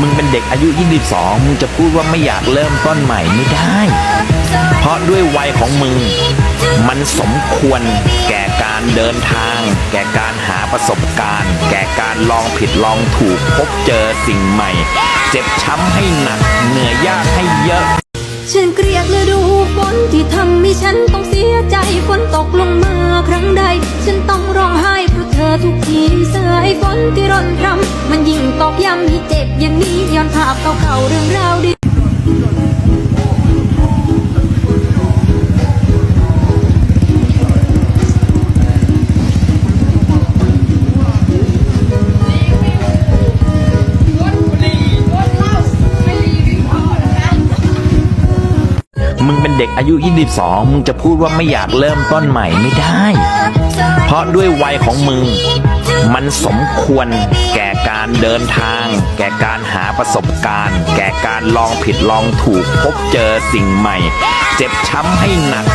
มึงเป็นเด็กอายุ 22 มึงจะพูดว่าไม่อยากเริ่มต้นใหม่ไม่ได้ เพราะด้วยวัยของมึง มันสมควรแก่การเดินทาง แก่การหาประสบการณ์ แก่การลองผิดลองถูกพบเจอสิ่งใหม่ เจ็บช้ำให้หนัก เหนื่อยยากให้เยอะ ฉันเกลียดฤดูฝนที่ทำให้ฉันต้องเสียใจฝนตก นที่ร่นพรำมันยิ่งตอกย้ำให้เจ็บอย่างนี้ย้อนภาพเก่าๆเรื่องราวดีมึงเป็นเด็กอายุ 22 มึงจะพูดว่าไม่อยากเริ่มต้นใหม่ไม่ได้ เพราะด้วยวัยของมึง มันสมควร แก่การเดินทาง แก่การหาประสบการณ์ แก่การลองผิดลองถูกพบเจอสิ่งใหม่ เจ็บช้ำให้หนัก